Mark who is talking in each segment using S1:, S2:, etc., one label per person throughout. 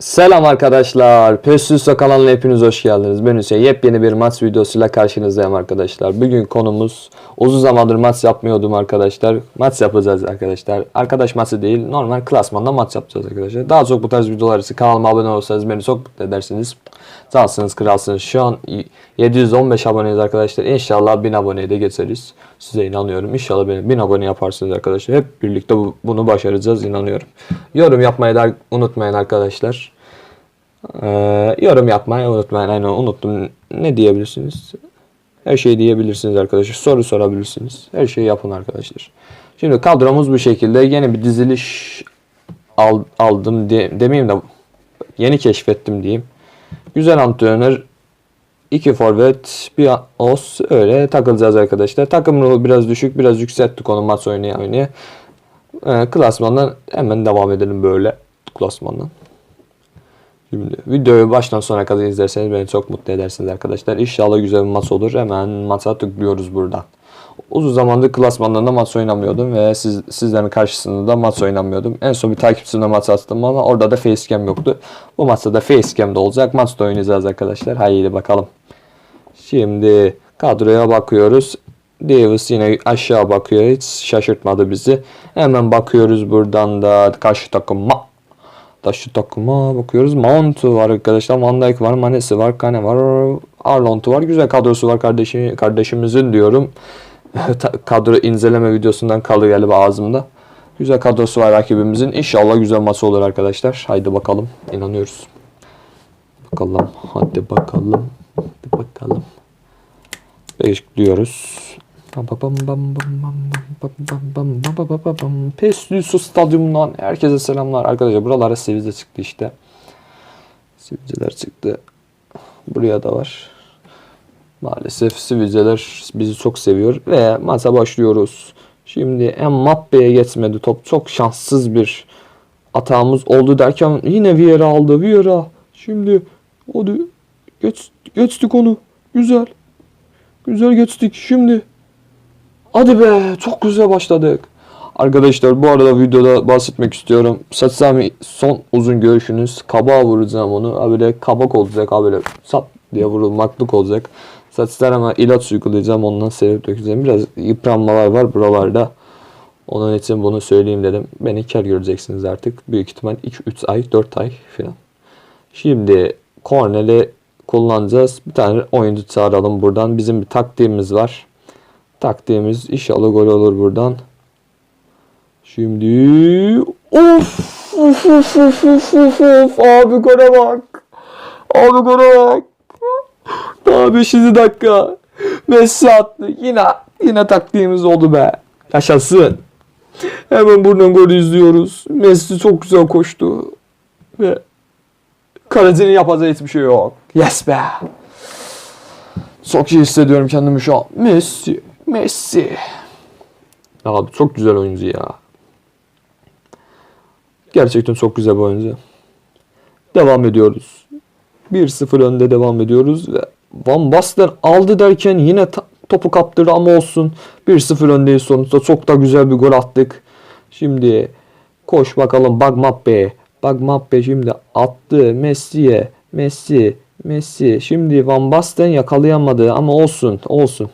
S1: Selam arkadaşlar. Pesüso kanalına hepiniz hoş geldiniz. Ben Hüseyin. Yepyeni bir maç videosuyla karşınızdayım arkadaşlar. Bugün konumuz uzun zamandır maç yapmıyordum arkadaşlar. Maç yapacağız arkadaşlar. Arkadaş maçı değil normal klasmanda maç yapacağız arkadaşlar. Daha çok bu tarz videolar için kanalıma abone olursanız beni çok mutlu edersiniz. Sağsınız kralsınız. Şu an 715 aboneyiz arkadaşlar. İnşallah 1000 aboneye de geçeriz. Size inanıyorum. İnşallah beni 1000 abone yaparsınız arkadaşlar. Hep birlikte bu- bunu başaracağız inanıyorum. Yorum yapmayı da unutmayın arkadaşlar. Ee, yorum yapmayı unutmayın. Aynen unuttum. Ne diyebilirsiniz? Her şeyi diyebilirsiniz arkadaşlar. Soru sorabilirsiniz. Her şeyi yapın arkadaşlar. Şimdi kadromuz bu şekilde. Yeni bir diziliş al- aldım de, demeyeyim de yeni keşfettim diyeyim. Güzel antrenör, iki forvet, bir os öyle takılacağız arkadaşlar. Takım ruhu biraz düşük, biraz yükselttik onu maç oynaya oynaya. Ee, klasmandan hemen devam edelim böyle klasmandan. Şimdi videoyu baştan sona kadar izlerseniz beni çok mutlu edersiniz arkadaşlar. İnşallah güzel bir maç olur. Hemen maça tıklıyoruz buradan. Uzun zamandır klasmanlarında maç oynamıyordum ve siz, sizlerin karşısında da maç oynamıyordum. En son bir takipçimle maç attım ama orada da facecam yoktu. Bu maçta da facecam da olacak. Maçta oynayacağız arkadaşlar. Haydi bakalım. Şimdi kadroya bakıyoruz. Davis yine aşağı bakıyor. Hiç şaşırtmadı bizi. Hemen bakıyoruz buradan da karşı takıma. Da şu takıma bakıyoruz. Mount'u var arkadaşlar. Van Dijk var. Manesi var. Kane var. Arnold'u var. Güzel kadrosu var kardeşi, kardeşimizin diyorum kadro inceleme videosundan kaldı galiba ağzımda. Güzel kadrosu var rakibimizin. İnşallah güzel maç olur arkadaşlar. Haydi bakalım. İnanıyoruz. Bakalım. Hadi bakalım. Hadi bakalım. Bekliyoruz. Peslisu stadyumundan herkese selamlar arkadaşlar. Buralara Sevize çıktı işte. Sevizeler çıktı. Buraya da var. Maalesef sivilceler bizi çok seviyor ve maça başlıyoruz. Şimdi Mbappe'ye geçmedi top. Çok şanssız bir atağımız oldu derken yine Vieira aldı. Vieira. Şimdi hadi geç, geçtik onu. Güzel. Güzel geçtik. Şimdi Hadi be çok güzel başladık. Arkadaşlar bu arada videoda bahsetmek istiyorum. Satsami son uzun görüşünüz. Kabağa vuracağım onu. Ha böyle kabak olacak. Ha böyle sat diye vurulmaklık olacak. Saçlar ama ilaç uygulayacağım. Ondan sevip dökeceğim. Biraz yıpranmalar var buralarda. Onun için bunu söyleyeyim dedim. Beni kar göreceksiniz artık. Büyük ihtimal 2-3 ay 4 ay falan. Şimdi Cornel'i kullanacağız. Bir tane oyuncu çağıralım buradan. Bizim bir taktiğimiz var. Taktiğimiz inşallah gol olur buradan. Şimdi of of of of of of of abi gole bak. Abi gole bak. Daha 5. dakika. Messi attı. Yine yine taktiğimiz oldu be. Yaşasın. Hemen buradan golü izliyoruz. Messi çok güzel koştu. Ve kalecinin yapacağı hiçbir şey yok. Yes be. Çok iyi hissediyorum kendimi şu an. Messi. Messi. Abi çok güzel oyuncu ya. Gerçekten çok güzel bir oyuncu. Devam ediyoruz. 1-0 önde devam ediyoruz ve Van Basten aldı derken yine topu kaptırdı ama olsun. 1-0 öndeyiz sonuçta. Çok da güzel bir gol attık. Şimdi koş bakalım Bagmappe. Bagmappe şimdi attı Messi'ye. Messi, Messi. Şimdi Van Basten yakalayamadı ama olsun, olsun.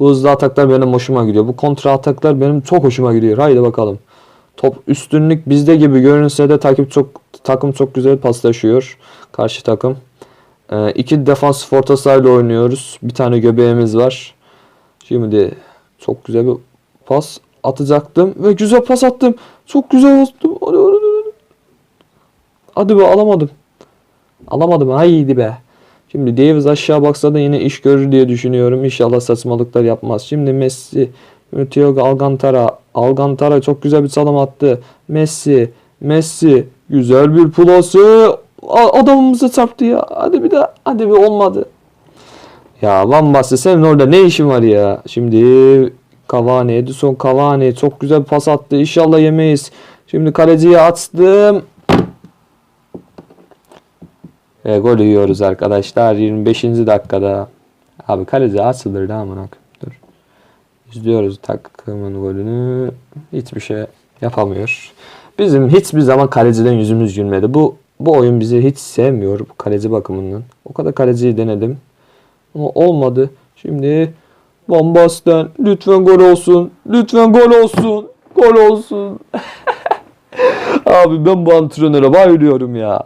S1: Bu hızlı ataklar benim hoşuma gidiyor. Bu kontra ataklar benim çok hoşuma gidiyor. Haydi bakalım. Top üstünlük bizde gibi görünse de takip çok takım çok güzel paslaşıyor. Karşı takım. Ee, iki defans orta oynuyoruz. Bir tane göbeğimiz var. Şimdi çok güzel bir pas atacaktım ve güzel pas attım. Çok güzel attım. Hadi hadi hadi. Hadi be alamadım. Alamadım. Haydi be. Şimdi Davis aşağı baksa da yine iş görür diye düşünüyorum. İnşallah saçmalıklar yapmaz. Şimdi Messi, Thiago Alcantara. Alcantara çok güzel bir çalım attı. Messi, Messi. Güzel bir pulası. A- Adamımıza çarptı ya. Hadi bir daha. Hadi bir olmadı. Ya Van Basten senin orada ne işin var ya? Şimdi Cavani, Edison Cavani çok güzel bir pas attı. İnşallah yemeyiz. Şimdi kaleciye attım. Ve gol yiyoruz arkadaşlar 25. dakikada. Abi kaleci açılır da amına. İzliyoruz takımın golünü. Hiçbir şey yapamıyor. Bizim hiçbir zaman kaleciden yüzümüz gülmedi. Bu bu oyun bizi hiç sevmiyor kaleci bakımından. O kadar kaleciyi denedim. Ama olmadı. Şimdi Van Basten lütfen gol olsun. Lütfen gol olsun. Gol olsun. Abi ben bu antrenöre bayılıyorum ya.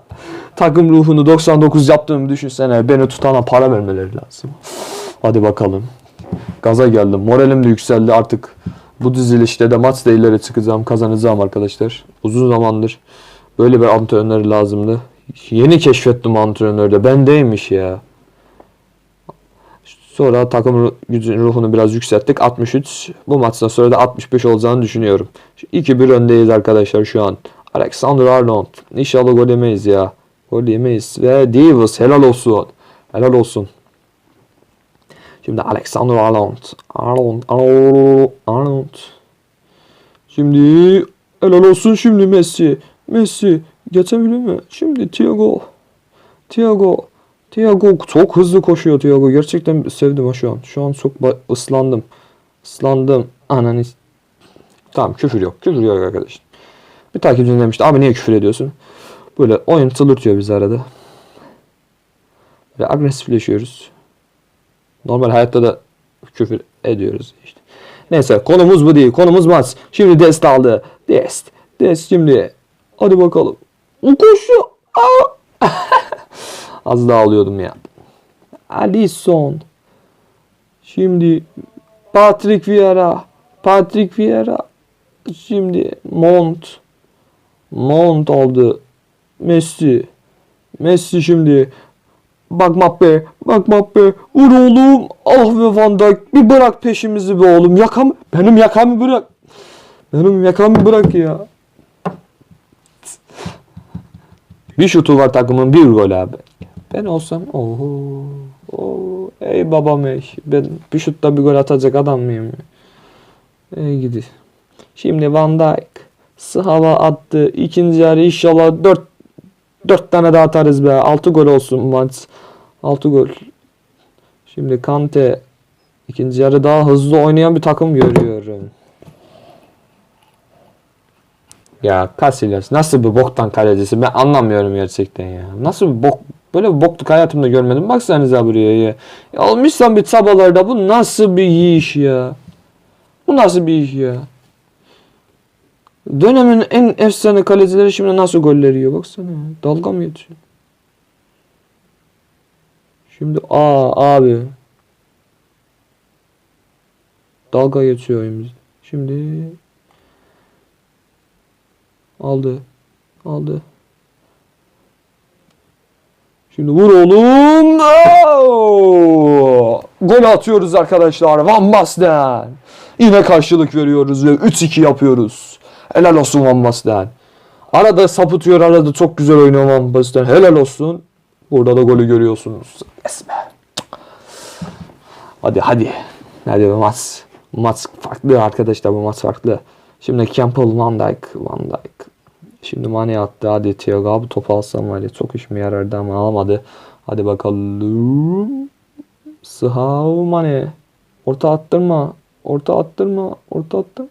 S1: Takım ruhunu 99 yaptığımı düşünsene. Beni tutana para vermeleri lazım. Hadi bakalım. Gaza geldim. Moralim de yükseldi artık. Bu dizilişte de maçta ileri çıkacağım. Kazanacağım arkadaşlar. Uzun zamandır böyle bir antrenör lazımdı. Yeni keşfettim antrenörü de. Bendeymiş ya. Sonra takım ruhunu biraz yükselttik. 63. Bu maçtan sonra da 65 olacağını düşünüyorum. 2-1 öndeyiz arkadaşlar şu an. Alexander Arnold. İnşallah gol yemeyiz ya. Gol yemeyiz. Ve Davis helal olsun. Helal olsun. Şimdi Alexander Arnold. Arnold. Arnold. Arnold. Şimdi helal olsun şimdi Messi. Messi geçebilir mi? Şimdi Thiago. Thiago. Thiago çok hızlı koşuyor Thiago. Gerçekten sevdim ha şu an. Şu an çok ıslandım. Islandım. Ananı. Tamam küfür yok. Küfür yok arkadaşlar. Bir takipçim demişti abi niye küfür ediyorsun? Böyle oyun çıldırtıyor bizi arada. Böyle agresifleşiyoruz. Normal hayatta da küfür ediyoruz işte. Neyse konumuz bu değil. Konumuz maç. Şimdi Dest aldı. Dest. Dest şimdi. Hadi bakalım. Aa! Az daha alıyordum ya. Alisson. Şimdi Patrick Vieira. Patrick Vieira. Şimdi Mount. Mount aldı. Messi. Messi şimdi. Bak Mbappe. Bak Mbappe. Vur oğlum. Ah ve Van Dijk. Bir bırak peşimizi be oğlum. Yakam. Benim yakamı bırak. Benim yakamı bırak ya. Bir şutu var takımın bir gol abi. Ben olsam oho. Oo, ey babam ey. Ben bir şutta bir gol atacak adam mıyım? Ey gidi. Şimdi Van Dijk hava attı. İkinci yarı inşallah 4 4 tane daha atarız be. 6 gol olsun maç. 6 gol. Şimdi Kante ikinci yarı daha hızlı oynayan bir takım görüyorum. Ya Casillas nasıl bir boktan kalecisi ben anlamıyorum gerçekten ya. Nasıl bir bok böyle bir bokluk hayatımda görmedim. Baksanıza buraya ya. ya almışsan bir çabalarda bu nasıl bir iş ya. Bu nasıl bir iş ya. Dönemin en efsane kalecileri şimdi nasıl goller yiyor baksana. Dalga mı geçiyor? Şimdi aa abi. Dalga geçiyor oyunumuz. Şimdi aldı. Aldı. Şimdi vur oğlum. Gol atıyoruz arkadaşlar. Van Basten. Yine karşılık veriyoruz ve 3-2 yapıyoruz. Helal olsun Van Basten. Arada sapıtıyor, arada çok güzel oynuyor Van Basten. Helal olsun. Burada da golü görüyorsunuz. Yes be. Hadi hadi. Hadi bu maç. Maç farklı arkadaşlar bu maç farklı. Şimdi Campbell, Van Dijk, Van Dijk. Şimdi Mane attı. Hadi Thiago abi topu alsam var ya çok işime yarardı ama alamadı. Hadi bakalım. Sıhav Mane. Orta attırma. Orta attırma. Orta attırma.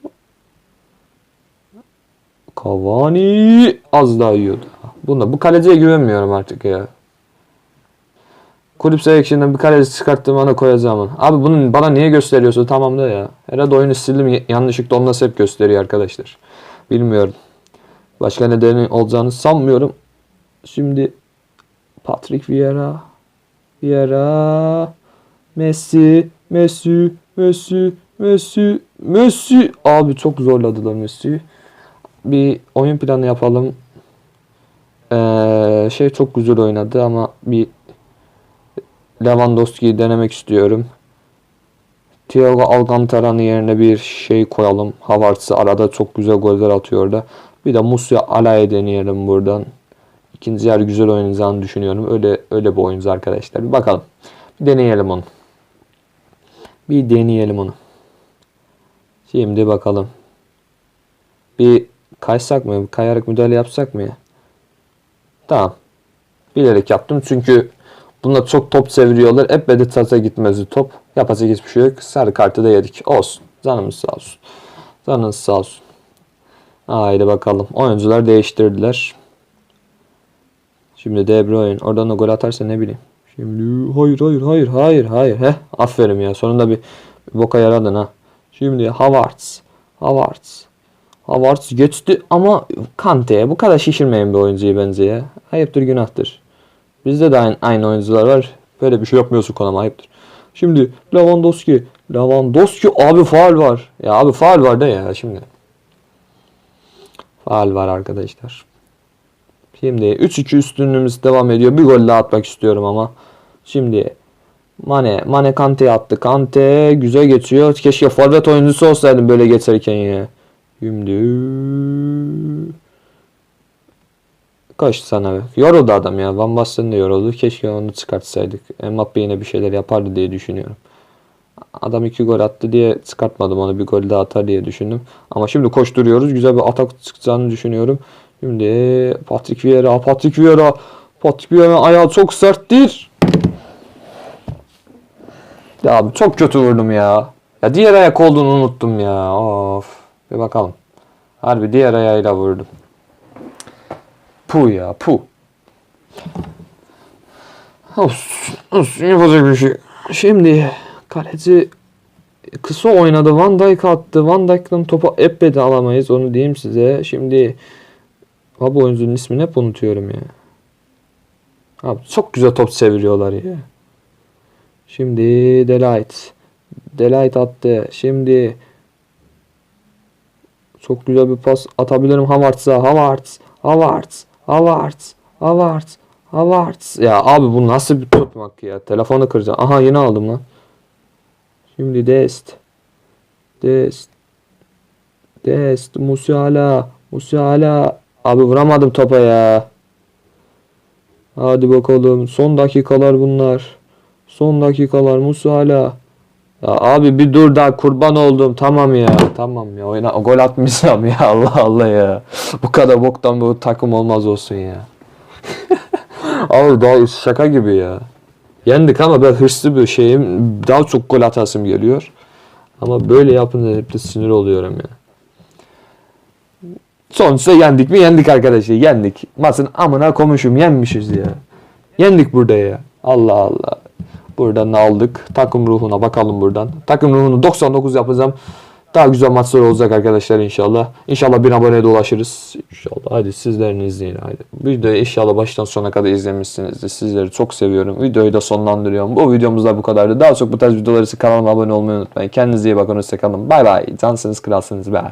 S1: Cavani az daha yiyordu. Bunda bu kaleciye güvenmiyorum artık ya. Kulüp seleksiyonundan bir kaleci çıkarttım ana koyacağım onu. Abi bunun bana niye gösteriyorsun tamam da ya. Herhalde oyunu sildim yanlışlıkla ondan hep gösteriyor arkadaşlar. Bilmiyorum. Başka nedeni olacağını sanmıyorum. Şimdi Patrick Vieira Vieira Messi Messi Messi Messi Messi abi çok zorladılar Messi'yi. Bir oyun planı yapalım. Ee, şey çok güzel oynadı ama bir Lewandowski'yi denemek istiyorum. Thiago Alcantara'nın yerine bir şey koyalım. Havertz'ı arada çok güzel goller atıyor da. Bir de Musa Ala'yı deneyelim buradan. İkinci yer güzel oynayacağını düşünüyorum. Öyle öyle bir oyuncu arkadaşlar. Bir bakalım. Bir deneyelim onu. Bir deneyelim onu. Şimdi bakalım. Bir kaysak mı? Kayarak müdahale yapsak mı ya? Tamam. Bilerek yaptım çünkü bunlar çok top çeviriyorlar. Hep Bedetaz'a gitmezdi top. Yapacak hiçbir şey yok. Sarı kartı da yedik. Olsun. Canımız sağ olsun. Canınız sağ olsun. Haydi bakalım. Oyuncular değiştirdiler. Şimdi De Bruyne oradan da gol atarsa ne bileyim. Şimdi hayır hayır hayır hayır hayır. Heh aferin ya sonunda bir boka yaradın ha. Şimdi Havertz. Havertz. Havertz geçti ama Kante'ye bu kadar şişirmeyin bir oyuncuyu bence ya. Ayıptır günahtır. Bizde de aynı, aynı oyuncular var. Böyle bir şey yapmıyorsun konama ayıptır. Şimdi Lewandowski. Lewandowski abi faal var. Ya abi faal var da ya şimdi. Faal var arkadaşlar. Şimdi 3-2 üstünlüğümüz devam ediyor. Bir gol daha atmak istiyorum ama. Şimdi Mane, Mane Kante'ye attı. Kante güzel geçiyor. Keşke forvet oyuncusu olsaydım böyle geçerken ya. Şimdi Koş sana be. Yoruldu adam ya. Van Basten de yoruldu. Keşke onu çıkartsaydık. Mbappe yine bir şeyler yapardı diye düşünüyorum. Adam iki gol attı diye çıkartmadım onu. Bir gol daha atar diye düşündüm. Ama şimdi koşturuyoruz. Güzel bir atak çıkacağını düşünüyorum. Şimdi Patrick Vieira, Patrick Vieira. Patrick Vieira ayağı çok serttir. Ya abi çok kötü vurdum ya. Ya diğer ayak olduğunu unuttum ya. Of. Bir bakalım. Harbi diğer ayağıyla vurdum. Pu ya pu. Olsun, olsun yapacak bir şey. Şimdi kaleci kısa oynadı. Van Dijk attı. Van Dijk'tan topu epey alamayız. Onu diyeyim size. Şimdi abi oyuncunun ismini hep unutuyorum ya. Abi çok güzel top çeviriyorlar ya. Şimdi Delight. Delight attı. Şimdi çok güzel bir pas atabilirim Havertz'a. Havertz. Havertz. Havertz. Havertz. Havertz. Ya abi bu nasıl bir tutmak ya? Telefonu kıracağım. Aha yeni aldım lan. Şimdi Dest. Dest. Dest. Musiala. Musiala. Abi vuramadım topa ya. Hadi bakalım. Son dakikalar bunlar. Son dakikalar Musiala. Ya abi bir dur daha kurban oldum. Tamam ya. Tamam ya. Oyna gol atmayacağım ya. Allah Allah ya. Bu kadar boktan bu takım olmaz olsun ya. abi daha şaka gibi ya. Yendik ama ben hırslı bir şeyim. Daha çok gol atasım geliyor. Ama böyle yapınca hep de sinir oluyorum ya. Sonuçta yendik mi? Yendik arkadaşlar. Yendik. Maçın amına komuşum. Yenmişiz ya. Yendik burada ya. Allah Allah. Buradan aldık? Takım ruhuna bakalım buradan. Takım ruhunu 99 yapacağım. Daha güzel maçlar olacak arkadaşlar inşallah. İnşallah bir aboneye de ulaşırız. İnşallah. Hadi sizlerin izleyin. Hadi. Videoyu inşallah baştan sona kadar izlemişsinizdir. Sizleri çok seviyorum. Videoyu da sonlandırıyorum. Bu videomuz da bu kadardı. Daha çok bu tarz videolar için kanalıma abone olmayı unutmayın. Kendinize iyi bakın. Hoşçakalın. Bay bay. Cansınız kralsınız be.